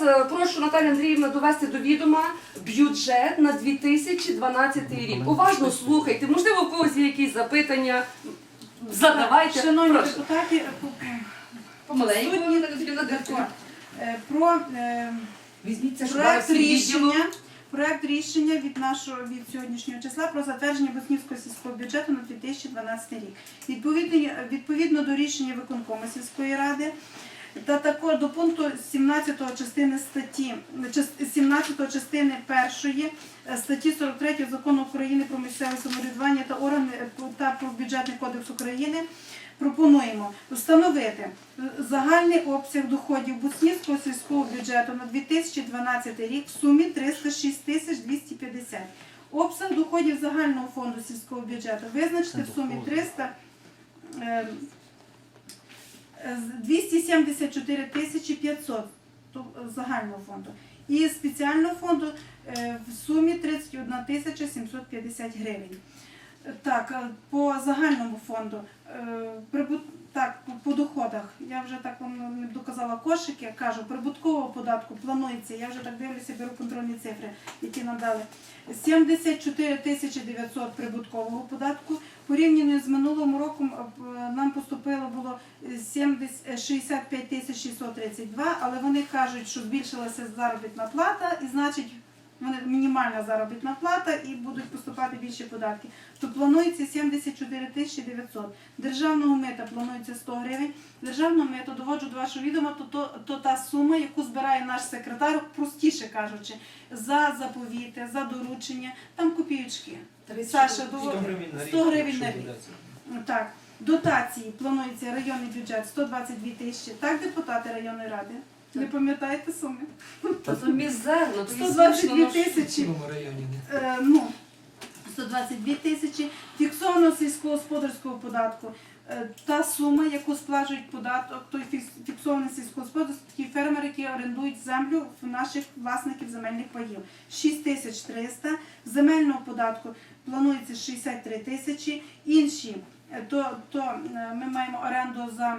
зараз е, прошу Наталію Андріївну довести до відома бюджет на 2012 рік. Уважно слухайте. Можливо, у когось є якісь запитання. Задавайте. Шановні Прошу. депутати, е, по- Помаленьку. Андріївна, е, про е, Візьміть це, щоб проект зараз рішення. Проект рішення від нашого від сьогоднішнього числа про затвердження Боснівського сільського бюджету на 2012 рік. Відповідно, відповідно до рішення виконкому сільської ради та також до пункту 17 частини статті 17 частини першої е, статті 43 закону України про місцеве самоврядування та органи е, та про бюджетний кодекс України. Пропонуємо встановити загальний обсяг доходів Буснівського сільського бюджету на 2012 рік в сумі 306 тисяч 250. Обсяг доходів загального фонду сільського бюджету визначити в сумі 300 е, е, з 274 тисячі 500 то, е, загального фонду. І спеціального фонду е, в сумі 31 тисяча 750 гривень. Так, е, по загальному фонду, прибут... так, по, доходах, я вже так вам не доказала кошики, кажу, прибуткового податку планується, я вже так дивлюся, беру контрольні цифри, які нам дали. 74 тисячі 900 прибуткового податку. Порівняно з минулим роком е, нам поступило було 70, е, 65 тисяч 632, але вони кажуть, що збільшилася заробітна плата, і значить вони мінімальна заробітна плата і будуть поступати більші податки. То планується 74 тисячі 900. Державного мита планується 100 гривень. Державного мита доводжу до вашого відома, то, то, то та сума, яку збирає наш секретар, простіше кажучи, за заповіти, за доручення, там копійочки. Саша, до... 100 гривень на рік. 100 гривень на рік. Так, дотації планується районний бюджет 122 тисячі. Так, депутати районної ради? Не пам'ятаєте суми? Та то мізерно, то 122 смішно, ну, В тисячі. районі. Е, ну, 122 тисячі фіксованого сільськогосподарського податку. Е, Та сума, яку сплачують податок, той фікс- фіксований сільськогосподарський фермер, які орендують землю в наших власників земельних паїв. 6300. Земельного податку планується 63 тисячі. Інші, е, то, то е, ми маємо оренду за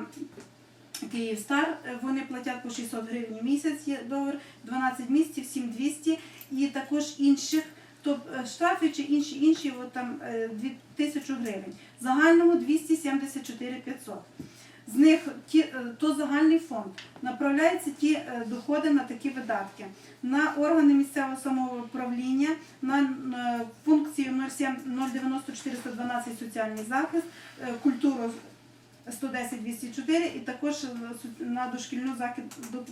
Київстар, е, вони платять по 600 гривень в місяць, є договір, 12 місяців, 7200 і також інших, е, штрафи чи інші, інші от там е, 2000 гривень. В Загальному 274 500. З них ті, е, то загальний фонд. Направляються ті е, доходи на такі видатки. На органи місцевого самоуправління, на, функцію 07 090 412 соціальний захист, е, культуру 110 204 і також е, на дошкільну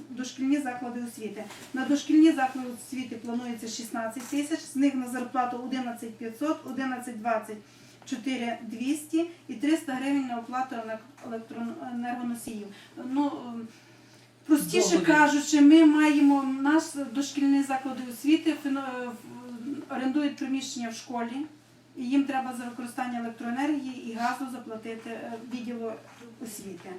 дошкільні заклади освіти. На дошкільні заклади освіти планується 16 тисяч, з них на зарплату 11 500, 11 20 4 200 і 300 гривень на оплату елек- електроенергоносіїв. Ну, ем, простіше кажучи, ми маємо наш дошкільні заклади освіти фіно- орендують приміщення в школі. Їм треба за використання електроенергії і газу заплатити е, відділу освіти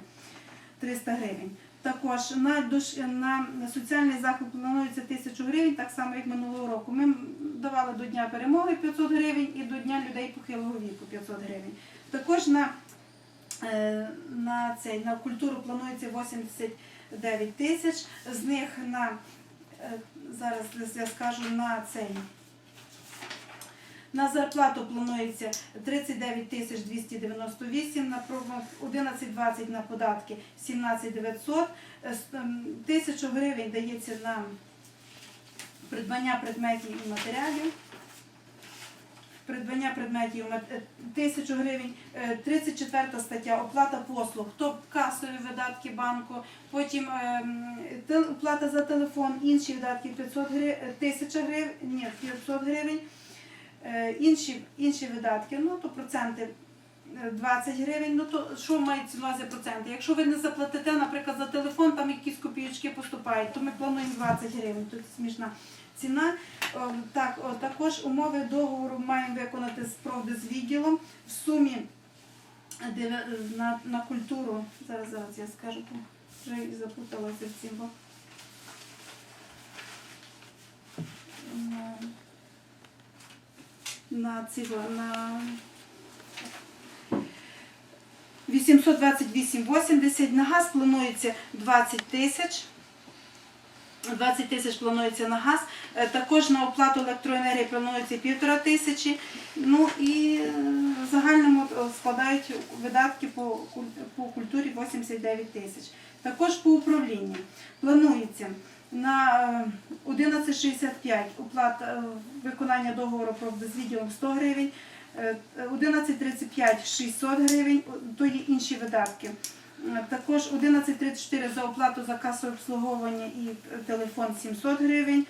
300 гривень. Також на, дош... на соціальний заклад планується 1000 гривень, так само як минулого року. Ми давали до Дня перемоги 500 гривень і до Дня людей похилого віку 500 гривень. Також на, е, на, цей, на культуру планується 89 тисяч, з них на е, зараз я скажу на цей. На зарплату планується 39 тисяч 298, на про- 11,20 на податки 17 900, Е, ем, тисячу гривень дається на придбання предметів і матеріалів. Придбання предметів е, тисячу гривень, Е, 34 стаття оплата послуг, то касові видатки банку, потім ем, оплата за телефон, інші видатки 500 гривень, 1000 гривень, ні, 500 гривень. Е, інші, інші видатки, ну то проценти е, 20 гривень, ну то що мається на проценти? Якщо ви не заплатите, наприклад, за телефон, там якісь копійочки поступають, то ми плануємо 20 гривень, тут смішна ціна. О, Так, о, також умови договору маємо виконати з правди з відділом в сумі на, на культуру. Зараз зараз я скажу, вже запуталася в цім. бо- На- на цього на 828,80, на газ планується 20 тисяч. 20 тисяч планується на газ. Е, Також на оплату електроенергії планується півтора тисячі. Ну і е, в загальному е, складають видатки по, по культурі 89 тисяч. Також по управлінню планується на е, 11,65 оплата е, виконання договору про з відділом 100 гривень, е, 11,35 600 гривень, то є інші видатки. Е, Також 11,34 за оплату за касове обслуговування і е, телефон 700 гривень.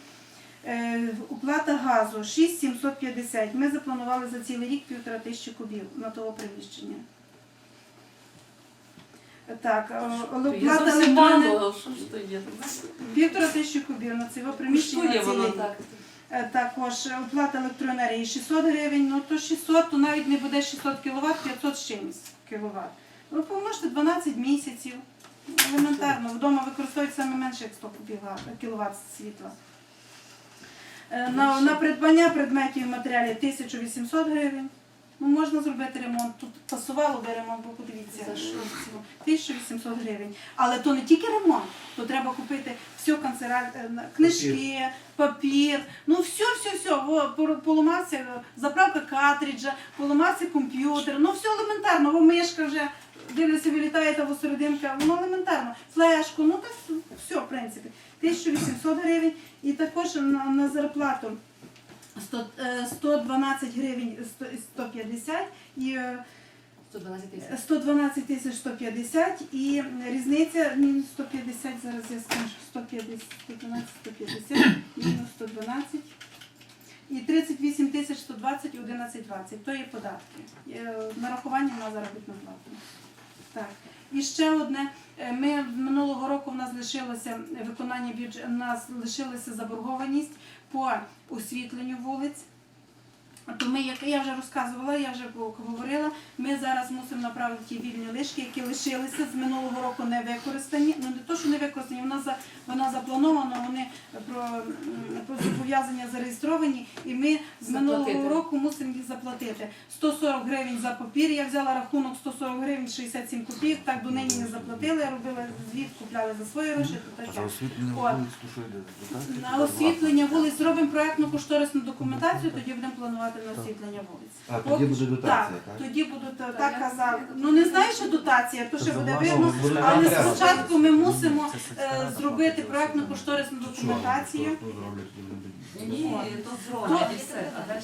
Е, Оплата газу 6,750. Ми запланували за цілий рік півтора тисячі кубів на того приміщення. Так, е, Я зовсім електронної мало, що ж то є? півтора тисячі кубів на це приміщення. Коштує на цілий рік. так. Е, Також оплата електроенергії 600 гривень, ну то 600, то навіть не буде 600 кВт, 500 з чимось кВт. Ви помножте 12 місяців. Елементарно, вдома використовують саме менше як 100 кВт світла. Е, На, на придбання предметів і матеріалів 1800 гривень. Ну, можна зробити ремонт. Тут пасувало би ремонт, бо подивіться. За що? 1800 гривень. Але то не тільки ремонт, то треба купити все канцеля... е, книжки, папір, ну все, все, все. О, поламався е, заправка картриджа, поламався комп'ютер, ну все елементарно, бо мишка вже дивлюся, вилітає та серединка, воно елементарно. Флешку, ну так все, в принципі. 1800 гривень і також на, на зарплату 100, 112 гривень 150 і е, 112 тисяч. 150 і різниця мінус 150, зараз я скажу, 150, 112, 150, мінус 112 і 38 тисяч 120 і 11,20. То є податки. Е, Нарахування на заробітну плату. Так. І ще одне. Е, Ми минулого року в нас лишилося виконання бюджету, у нас лишилася заборгованість по освітленню вулиць. Ми, як я вже розказувала, я вже говорила, ми зараз мусимо направити ті вільні лишки, які лишилися з минулого року не використані. Ну не то, що не використані, вона за вона запланована, вони про, про зобов'язання зареєстровані, і ми з минулого Заплатити. року мусимо їх заплатити. 140 гривень за папір. Я взяла рахунок 140 гривень 67 копійок. Так до нині не заплатили. Робили звіт, купляли за свої гроші. То освітлення вулиць, то що йде? На освітлення вулиць зробимо проектну кошторисну документацію, тоді будемо планувати на освітлення вулиць. А, тоді буде дотація, так? так? Тоді будуть е, так казав. Ну не знаю, що дотація, то ще буде видно. Але спочатку ми мусимо е, зробити платить. кошторисну документацію. Ні, то зроблять і все. А далі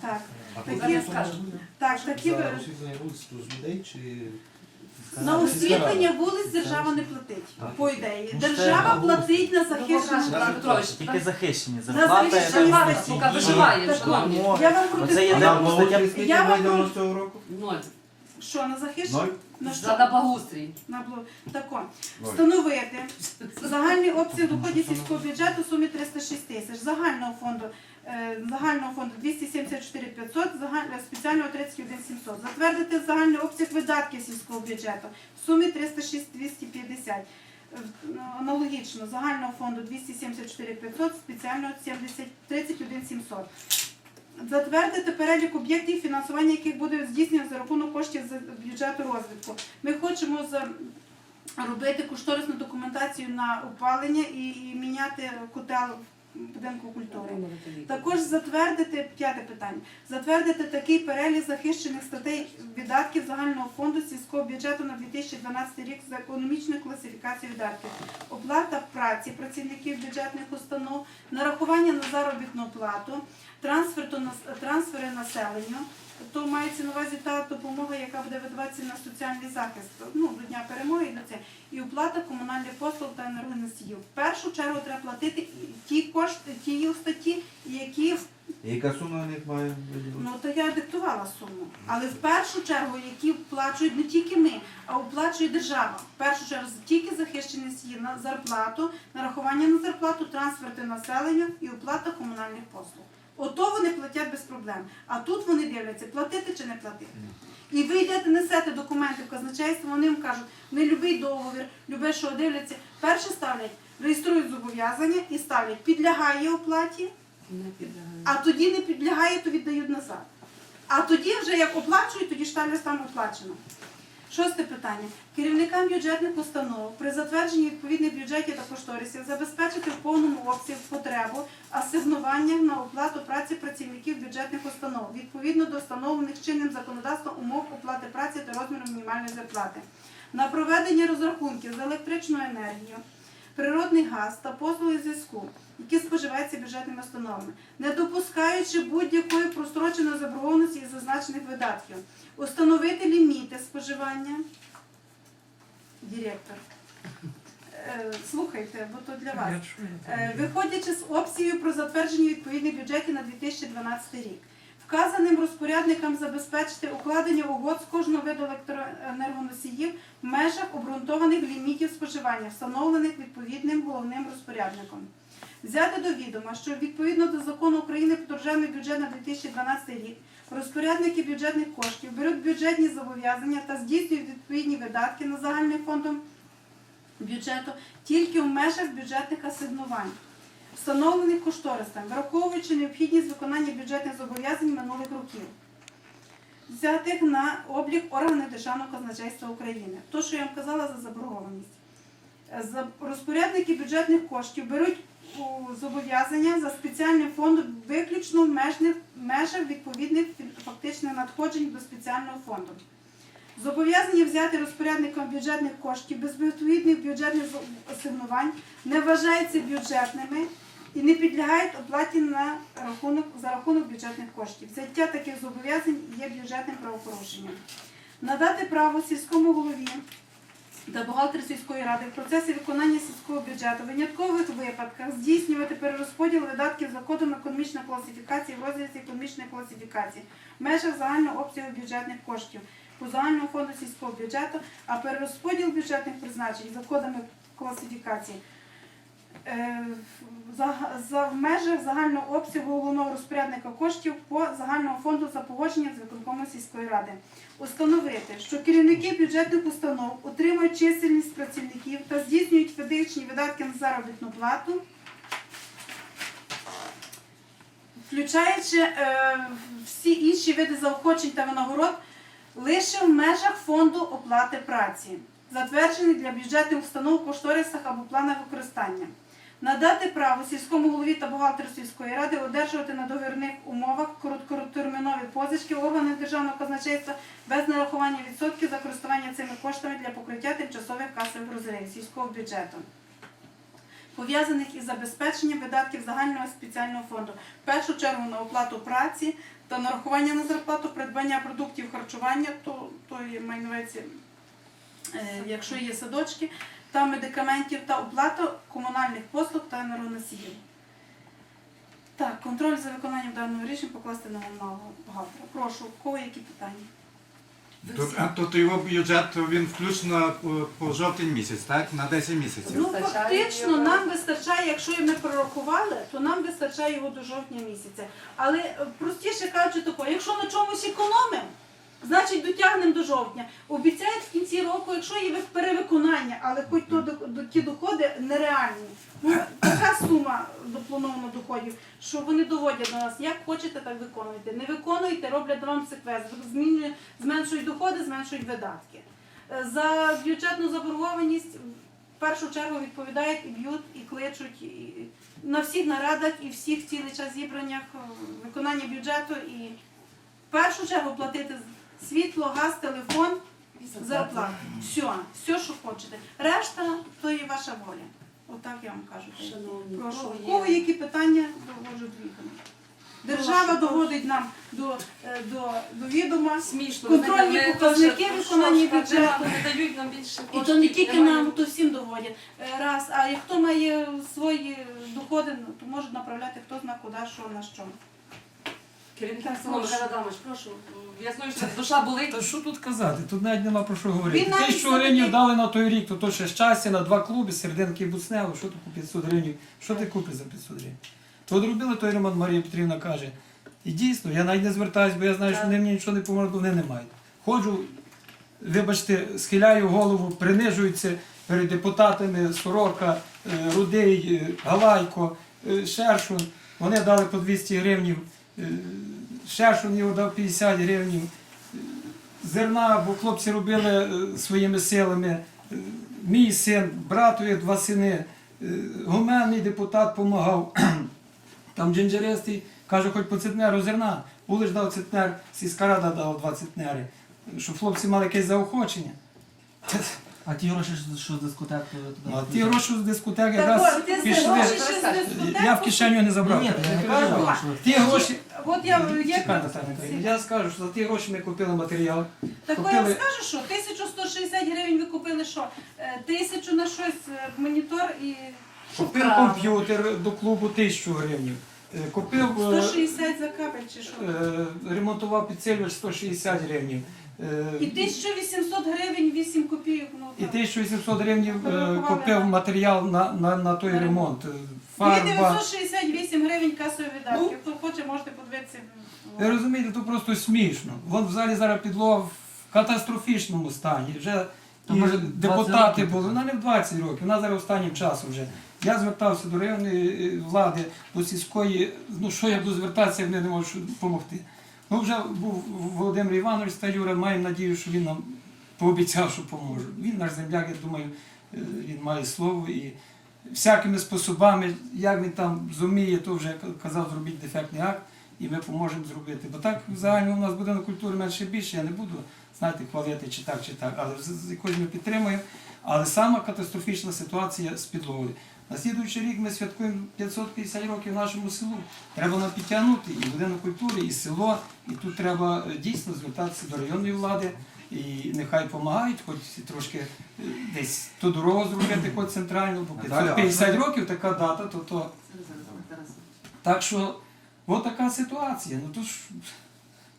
Так, Такі- так, такі освітлення вулиць то з людей чи на освітлення вулиць держава не платить. По ідеї, Ну, держава платить на Петро Петрович, Тільки захищені. На Зарплата захищені Поки виживає, Так. Я вам Оце протестую. на- На Я вам цього року? Ноль. Що на захищені? На що? За на благоустрій. На бло- Тако. Ноль. Встановити загальний обсяг доходів сільського бюджету в сумі 306 тисяч, загального фонду, загального фонду 274 500, спеціального 31 700. Затвердити загальний обсяг видатків сільського бюджету в сумі 306 250. Е, Аналогічно, загального фонду 274 500, спеціального 70 31 700. Затвердити перелік об'єктів, фінансування яких буде здійснено за рахунок коштів з бюджету розвитку. Ми хочемо робити кошторисну документацію на опалення і, і міняти котел будинку культури. Також затвердити п'яте питання. Затвердити такий перелік захищених статей видатків загального фонду сільського бюджету на 2012 рік за економічною класифікацією видатків. Оплата праці працівників бюджетних установ, нарахування на заробітну плату, трансфери населенню. То мається на увазі та допомога, яка буде видаватися на соціальний захист ну, до Дня перемоги і до це. І оплата комунальних послуг та енергоносіїв. В першу чергу треба платити ті кошти, ті статті, які Яка сума на них має? Ну то я диктувала суму. Але в першу чергу, які оплачують не тільки ми, а оплачує держава. В першу чергу тільки захищені сії на зарплату, нарахування на зарплату, трансферти населенню і оплата комунальних послуг. Ото вони платять без проблем. А тут вони дивляться, платити чи не платити. І ви йдете, несете документи в казначейство, вони їм кажуть, не любий договір, любе, що дивляться. Перше ставлять, реєструють зобов'язання і ставлять, підлягає оплаті, Не підлягає. а тоді не підлягає, то віддають назад. А тоді вже як оплачують, тоді шталя там оплачено. Шосте питання. Керівникам бюджетних установ при затвердженні відповідних бюджетів та кошторисів забезпечити в повному обсязі потребу асигнування на оплату праці працівників бюджетних установ відповідно до встановлених чинним законодавством умов оплати праці та розміру мінімальної зарплати. На проведення розрахунків за електричну енергію, природний газ та послуги зв'язку, які споживаються бюджетними установами, не допускаючи будь-якої простроченої заборгованості із зазначених видатків, установити ліміти споживання. Директор. Е, Слухайте, бо то для вас. Е, Виходячи з обсягів про затвердження відповідних бюджетів на 2012 рік. Вказаним розпорядникам забезпечити укладення угод з кожного виду електроенергоносіїв в межах обґрунтованих лімітів споживання, встановлених відповідним головним розпорядником. Взяти до відома, що відповідно до закону України про державний бюджет на 2012 рік розпорядники бюджетних коштів беруть бюджетні зобов'язання та здійснюють відповідні видатки на загальним фондом бюджету тільки в межах бюджетних асигнувань, встановлених кошторисом, враховуючи необхідність виконання бюджетних зобов'язань минулих років, взятих на облік органів Державного казначейства України. То, що я вам казала за заборгованість. Розпорядники бюджетних коштів беруть зобов'язання за спеціальним фондом виключно в межах відповідних фактичних надходжень до спеціального фонду. Зобов'язання взяти розпорядником бюджетних коштів без відповідних бюджетних асигнувань не вважаються бюджетними і не підлягають оплаті на рахунок за рахунок бюджетних коштів. Взяття таких зобов'язань є бюджетним правопорушенням. Надати право сільському голові та бухгалтер сільської ради в процесі виконання сільського бюджету в виняткових випадках здійснювати перерозподіл видатків за кодом економічної класифікації в розрізі економічної класифікації в межах загального обсягу бюджетних коштів по загальному фонду сільського бюджету, а перерозподіл бюджетних призначень за кодами класифікації за, за в межах загального обсягу головного розпорядника коштів по загальному фонду за погодженням з виконкомом сільської ради. Установити, що керівники бюджетних установ отримують чисельність працівників та здійснюють фізичні видатки на заробітну плату, включаючи е, всі інші види заохочень та винагород лише в межах фонду оплати праці, затверджений для бюджетних установ кошторисах або планах використання. Надати право сільському голові та бухгалтеру сільської ради одержувати на договірних умовах короткотермінові позички органів державного казначейства без нарахування відсотків за користування цими коштами для покриття тимчасових касових розривів сільського бюджету, пов'язаних із забезпеченням видатків загального спеціального фонду, в першу чергу на оплату праці та нарахування на зарплату, придбання продуктів харчування, то, то є увазі, е, якщо є садочки, та медикаментів та оплату комунальних послуг та енергоносіїв. Так, контроль за виконанням даного рішення покласти на головного бухгалтера. Прошу, у кого які питання? Тут, а тут його бюджет він включно по, по жовтень місяць, так? На 10 місяців. Ну, фактично, нам вистачає, якщо ми прорахували, то нам вистачає його до жовтня місяця. Але е, простіше кажучи, тако, якщо на чомусь економимо, значить дотягнемо до жовтня. Обіцяють в кінці року, якщо є перевиконання, але хоч то ті доходи нереальні. Ну, така сума доплановано доходів, що вони доводять до нас, як хочете, так виконуйте. Не виконуєте, роблять вам секвест, зменшують доходи, зменшують видатки. Е, За бюджетну заборгованість в першу чергу відповідають і б'ють, і кличуть і на всіх нарадах і всіх цілий час зібраннях е, виконання бюджету і в першу чергу платити світло, газ, телефон, зарплату. Все, все, що хочете. Решта то є ваша воля. Отак я вам кажу. Шановні, Прошу, у кого які питання, довожу двігами. Держава доводить нам до, е, до, до відома. Смішно. Контрольні Ми- показники теж, виконання що ж, бюджету. Не дають нам більше І то не тільки немає. нам, то всім доводять. Е, Раз, а як хто має свої доходи, ну, то можуть направляти хто зна куди, що на що. Керівник Так, село прошу. Михайло Адамович, прошу. Я знаю, що душа болить. Та що тут казати? Тут навіть нема про що говорити. Він навіть Тисячу все-таки- гривень дали на той рік, то то ще щастя на два клуби, серединки і буцнево, що ти по 500 гривень, що ти купиш за 500 гривень? То от робили той ремонт, Марія Петрівна каже. І дійсно, я навіть не звертаюсь, бо я знаю, що вони мені нічого не поможуть, вони не мають. Ходжу, вибачте, схиляю голову, принижуються перед депутатами Сорока, е, Рудий, е, Галайко, е, Шершун. Вони дали по 200 гривень, е, Шершун його дав 50 гривень. зерна, бо хлопці робили е, своїми силами. Е, Мій син, братові два сини, е, гуменний депутат допомагав. Там джинджеристий каже, хоч по центнеру зерна. Улиш дав центнер, сільська рада дала два центнери, щоб хлопці мали якесь заохочення. А ті гроші, що з дискотеки А ті гроші з дискотеки Так, от, ти пішли. гроші ще з дискотеки. Я в кишеню не забрав. Ні, я не кажу, що Ті гроші. От я, я, скажу, що за ті гроші ми купили матеріал. Так я Купили- вам скажу, що 1160 гривень ви купили що? Е, Тисячу на щось, е, монітор і Купив комп'ютер до клубу 1000 гривень. Е, Купив, е, 160 за кабель чи що? е, ремонтував підсилювач 160 гривень. Е, І 1800 гривень 8 копійок. Ну, І 1800 гривень е, купив матеріал на, на, на той ремонт. Е, І Фарба. 968 гривень касові видатки. Ну. Хто хоче, можете подивитися. Ви розумієте, то просто смішно. Вон в залі зараз підлога в катастрофічному стані. Вже і може, 20 депутати років? були, вона не в 20 років, вона зараз останнім часом вже. Я звертався до районної влади, до сільської, ну що я буду звертатися, вони не можуть допомогти. Ну вже був Володимир Іванович Стаюра, маємо надію, що він нам пообіцяв, що поможе. Він наш земляк, я думаю, е, він має слово і всякими способами, як він там зуміє, то вже казав, зробіть дефектний акт, і ми поможемо зробити. Бо так загально у нас будинок культури менше більше, я не буду знаєте, хвалити чи так, чи так, але якось ми підтримуємо. Але сама катастрофічна ситуація з підлогою. На слідуючий рік ми святкуємо 550 років нашому селу. Треба нам підтягнути і будинок культури, і село. І тут треба е, дійсно звертатися до районної влади. І нехай допомагають, хоч трошки е, десь ту дорогу зробити, хоч центральну, бо Наталя, 550 років така дата, то то. Так що, от така ситуація. Ну то ж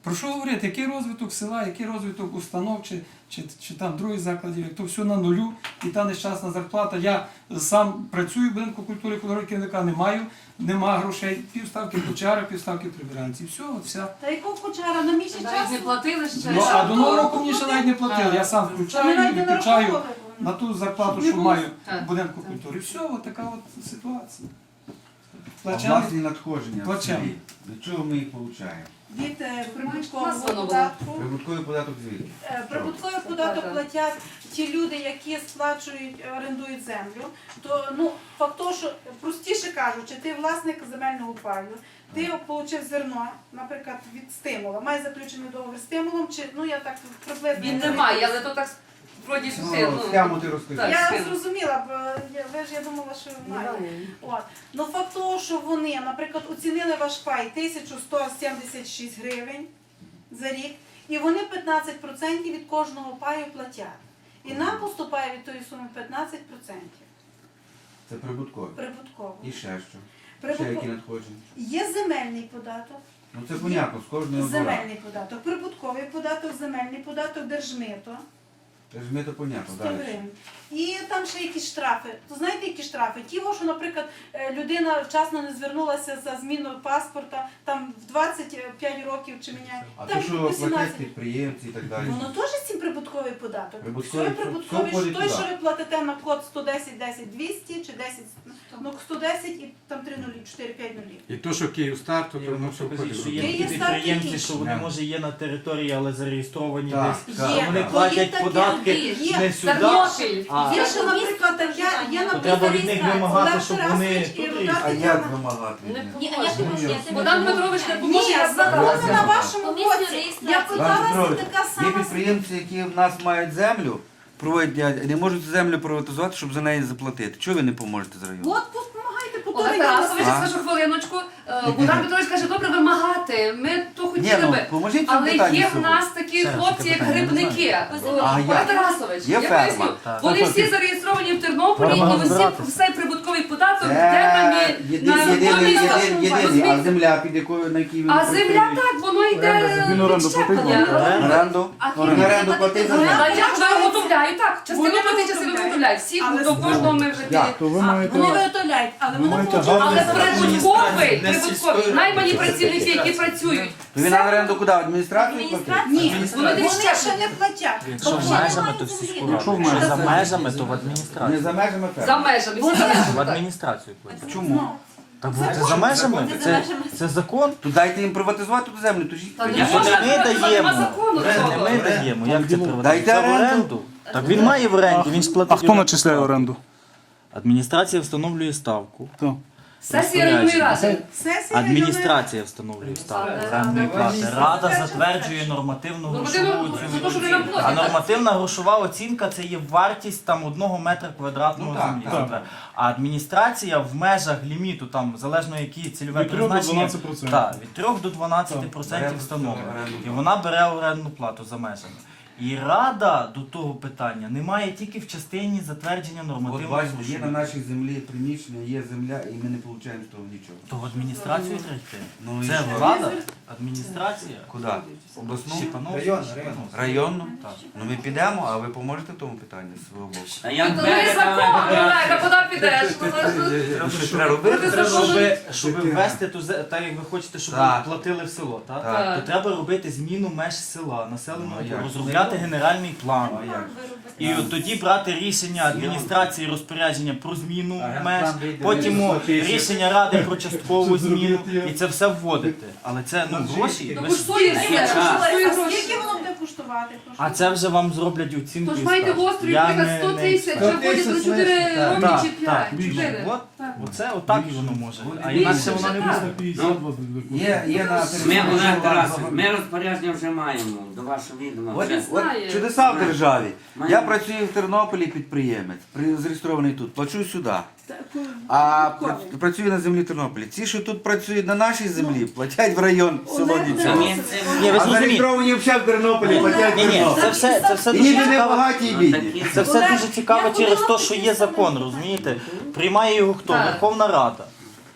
про що говорити? Який розвиток села, який розвиток установ чи, чи, чи там других закладів, як то все на нулю і та нещасна зарплата. Я сам працюю в будинку культури кольору керівника, не маю, нема грошей, півставки кучара, півставки прибиранці. Все, от вся. Та якого кучара на місяць Навіть не платили ще. Ну, а до нового року року мені ще навіть не платили. Я сам включаю, не виключаю на ту зарплату, що маю в будинку культури. Все, от така от ситуація. А Плачемо. власні надходження в Плачемо. чого ми їх отримуємо? Від е, прибуткового податку. Прибутковий податок звідки? Е, Прибутковий податок платять ті люди, які сплачують, орендують землю. То ну факт того, що простіше кажучи, ти власник земельного паю, ти отримав зерно, наприклад, від стимула, має заключений договір з стимулом, чи ну я так приблизно Він не має, але то так вроді що ти, Ну, ну. схему ти розкажи. Так. Я зрозуміла, бо я- ви ж я думала, що має. От. Ну факт того, що вони, наприклад, оцінили ваш пай 1176 гривень за рік, і вони 15% від кожного паю платять. І нам поступає від тої суми 15% Це прибутковий. прибутково. І ще що? Ще які надходження? Є земельний податок, Ну це понятно, з кожного двора. земельний податок, прибутковий податок, земельний податок, держмито. Це ж ми то понятно, 100 далі. гривень. І там ще якісь штрафи. То знаєте, які штрафи? Ті, що, наприклад, е, людина вчасно не звернулася за зміну паспорта, там в 25 років чи міняє. А там то, що 18. платять підприємці і так далі. Воно теж цим прибутковий податок. Прибутковий, Все все- прибутковий, все входить той, туди. що ви платите на код 110 10 200 чи 10, ну 110 і там 3 нулі, 4 5 нулі. І то, що Київстар, то воно ну, все кажуть, що є Є такі старт підприємці, що вони Да. може є на території, але зареєстровані Так, десь. так. Є. Вони платять є податки є. не сюди. А Є ще, наприклад, так, я, я То треба від них вимагати, щоб вони. А як вимагати? від них? Ні, а можеш, як ти Богдан? Петрович не Ні, поможе, я законно на вашому Комісію боці. реєстрації. Я Іван питалася Петрович, така Є сама. підприємці, які в нас мають землю, проводять, не можуть землю приватизувати, щоб за неї заплатити. Чого ви не поможете з району? От допомагайте по Олег Тарасович, А? скажу хвилиночку. Е, Богдан Петрович каже, добре вимагати. Ми то Ні, хотіли ну би. поможіть цьому Але питанні є в нас такі Ще раз, хлопці, як таке не грибники. А Олег як? Тарасович, Є я ферма, поясню. так. Вони всі зареєстровані в Тернополі, Треба і усі розбиратися. все прибутковий податок Це йде на єдиний, законність. єдиний, єдиний, а земля, під якою, на якій він А земля так, воно йде Він оренду платить, відщеплення. Оренду? А Ну, хіба оренду не платить за платити землю. А я вже так. Частину платить, частину виготовляють. Всіх Але до кожного ми вже А, ті- Вони виготовляють, але воно Але получається. прибутковий, Не прибутковий, сільської наймані працівники, які працюють. Він на оренду куди? В Адміністрацію? Ні, Вони вони десь ще ще не платять. Якщо в межами, то Якщо в. За межами, то в Не адміністрацію. за межами За ферми. межами. всі за В межами, адміністрацію платять. Чому? Так це за межами? Це за Це, межами. це закон. То дайте їм приватизувати ту землю, то ж їх Та не. Можна, ми даємо, закону цього. не ми даємо. Як це Дайте приватизація в оренду. оренду? Так він має в оренді, він ж. А хто начисляє оренду? Адміністрація встановлює ставку. Хто? Сесія районної ради. Сесія Адміністрація встановлює ставку орендної плати. Рада затверджує нормативну Нормативну- грошову оцінку. А нормативна грошова оцінка це є вартість там одного метра квадратного Ну, землі. А адміністрація в межах ліміту, там залежно які цільове Від трьох до призначення, 12%. так, від 3 до 12% Так. встановлено. Оренду. І вона бере орендну плату за межами. І рада до того питання немає тільки в частині затвердження От бачите, є на нашій землі приміщення, є земля, і ми не отримуємо з того нічого. То в адміністрацію треба. Ну і Це що? влада, адміністрація. Куди? Обласну? Шипановська, Район, Шипановська. Районну? Ну ми підемо, а ви поможете в тому питанні з свого боку. А як Та ну закон, Олега, куди підеш? Щось треба робити? Щоб, щоб ввести ту зе- так як ви хочете, щоб Так. платили в село, так? Так. То треба робити зміну меж села, населеного, Ну, як? розробляти генеральний план. Ну, а як? І от тоді брати рішення адміністрації розпорядження про зміну меж, потім рішення ради про часткову зміну, і це все вводити. Але це ну гроші. Ну ви ж- А скільки воно буде коштувати? А це вже вам зроблять оцінку. Тож і маєте скажуть. гострий, Я наприклад, не- 100 не тисяч, експерт. вже ходять на 4 Так, роки чи так, 5, 4. От, оце отак і воно може. А Більше інакше воно не вже буде. так. Є, є на Ми, Олег Тарасович, ми розпорядження вже маємо до вашого відома. От, Вже. От чудеса в державі. Має. Я працюю в Тернополі підприємець, при- зареєстрований тут, плачу сюди. Так, А пра- працюю на землі Тернополі. Ці, що тут працюють на нашій землі, платять в район село це- Ні, ви А зрозумієте. зареєстровані взагалі в Тернополі, платять в Ні, ні, Тернополі. це все, це все І дуже ніби не цікаво. багаті і Ну, бідні. Це все дуже цікаво через те, що є закон, розумієте? Приймає його хто? Верховна Рада.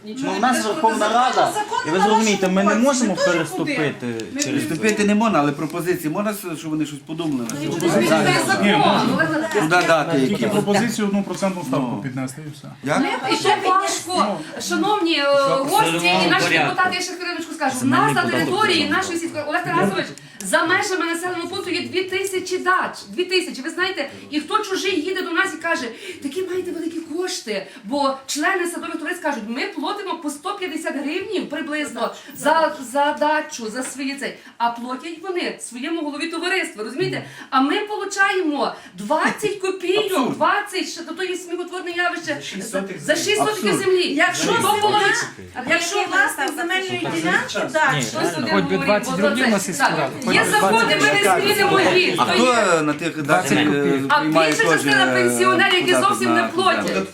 Ну, в нас Верховна Рада, і ви зрозумієте, ми не можемо переступити через. Вступити не можна, але пропозиції можна, щоб вони щось подумали на цьому? Це закон. Куди дати Тільки пропозицію одну процентну ставку Ну. піднести і все. Як? І ще важко, шановні е, гості і наші депутати, я ще хвилиночку скажу. У нас на території нашої сільської Олег Тарасович за межами населеного пункту є дві тисячі дач. Дві тисячі. Ви знаєте, і хто чужий їде до нас і каже, такі маєте великі кошти, бо члени садових товариств кажуть, ми платимо по 150 гривнів приблизно за, за дачу, за свої цей. А платять вони своєму голові товариства, розумієте? А ми получаємо 20 копійок, 20, що то є сміхотворне явище за, за 6 сотиків землі. Якщо Хто земля- половить? Якщо власник земельної ділянки, так, Ні, що Хтось один Хоч би говорить, 20 бо років це- так, Є би закони, ми не змінимо їх. А То хто е, на тих дачах е, А приймає більша теж, частина е, пенсіонерів, які зовсім на- не платять.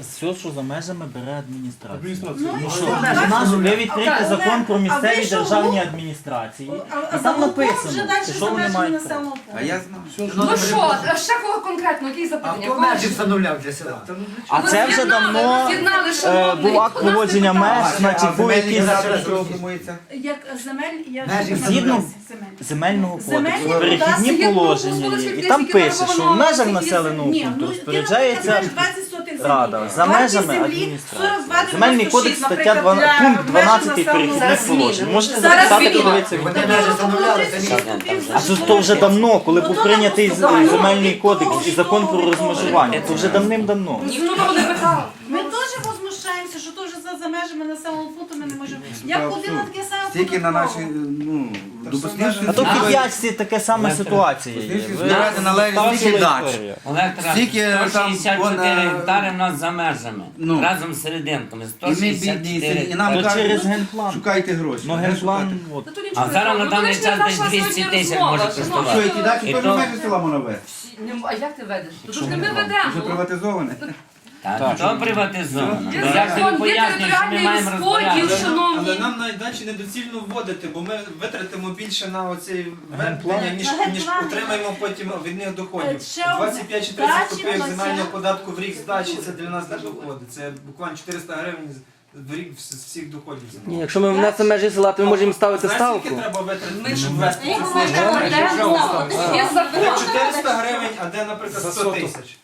Все, що за межами бере адміністрація. Ну, Ну що? нас відкрийте закон про місцеві державні ну? адміністрації. І там написано, що вони мають. А я знаю. Ну що, а ще кого конкретно, які запитання? Кого? встановляв для села? А це вже давно е, був акт депутати. меж, значить був якийсь? Як земель, як Межі Згідно. Земельного кодексу, кадастри перехідні є положення є. І там пише, що в межах населеного Ні, пункту ну, розпоряджається ти, наприклад, 20 сотих землі. Рада. За Вартість межами землі адміністрації. 42, Земельний кодекс, стаття наприклад, 12, для пункт меж 12 населеного перехідних положень. Можете Зараз записати, зміни. подивитися. в Тобто інтернеті. ви встановляли А це то вже давно, коли був прийнятий з- Ну, земельний ну, кодекс ну, і закон про ну, ну, розмежування. Це вже давним-давно. Ніхто того не питав. Ми теж возмущаємося, що то вже за, за межами населеного пункту ми не можемо. Я ходила таке саме Стільки на нашій, податково. ну, до А то в Підв'язці така сама ситуація є. Ви- раді належить стільки дач. Олег Скільки Тарасович, там 164 вона- гектари в нас за межами. Ну. Разом з серединками. І ми бідні, 164 і нам Ну, гектари. через кажуть, генплан. шукайте гроші. Ну Де генплан, от. То нічого А зараз на Ну, даний час десь наша 200 тисяч може коштувати. Що, і дачі І теж то- межі села Монове? Не- А як ти ведеш? То ж не ми Вже ведемо. приватизоване. Так, то приватизовано. Є як тобі закон, є що ми територіальний маємо розподіл, шановні. Але нам навіть дачі недоцільно вводити, бо ми витратимо більше на оцей введення, ніж, На ніж отримаємо потім від них доходів. Е, ще одне. 25 чи 30 Дачі копійок земельного податку в рік з дачі це для нас не доходи. Це буквально 400 гривень з- в рік з з всіх доходів. Ні, якщо ми внесемо межі села, то ми можемо ставити Знаєш, ставку. треба витратити, Ми ж щоб ввести Ми говоримо. Є Де закон. 400 гривень, а де, наприклад, 100 тисяч.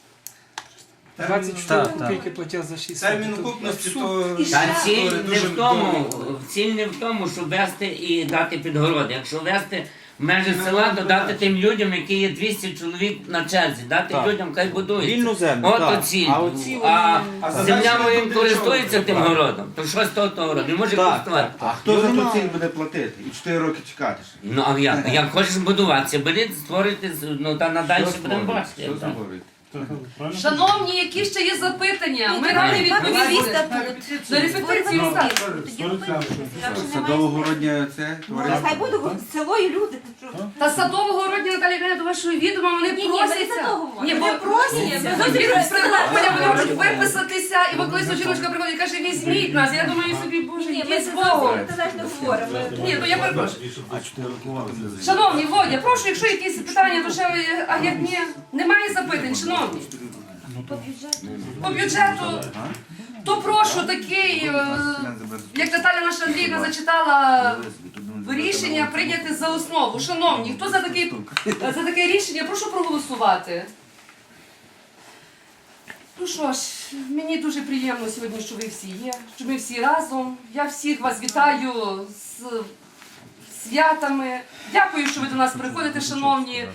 Термін- 24 Так, так. копійки платять за 6 Термін окупності то І ще- Та ціль дуже не в тому, довго. ціль не в тому, щоб вести і дати підгороди. Якщо вести в межі села додати тим людям, які є 200 чоловік на черзі, дати Так. людям, хай будують. Вільну землю, От так. оці. А оці А, А земля задача моїм користується чого? тим городом. То що з того того городу? Не може користувати. А хто за ту ціль буде платити? І 4 роки чекати. ще? Ну а як? Як хочеш будуватися, беріть, створюйте, ну та надалі Що будемо створюють? бачити. Що там. створюють? Шановні, які ще є запитання? Ми раді відповісти. На репетицію стати. Садово-городня це. Хай буде село і люди. Та садового родні Наталі до вашого відома, вони просяться. Ні, бо Тернополя вони можуть виписатися, і от колись жіночка приходить і каже, візьміть нас. Я думаю собі, боже, Ні, ми йди з Богом. Ні, то я перепрошую. А 4 роки вам не Шановні, Водя, прошу, якщо якісь питання, то ще, а як ні, немає запитань, шановні. По бюджету. По бюджету, то прошу такий, е, як Наталя наша Андріївна зачитала рішення прийняти за основу. Шановні, хто за такий за таке рішення, прошу проголосувати. Ну що ж, мені дуже приємно сьогодні, що ви всі є, що ми всі разом. Я всіх вас вітаю з святами. Дякую, що ви до нас приходите, шановні.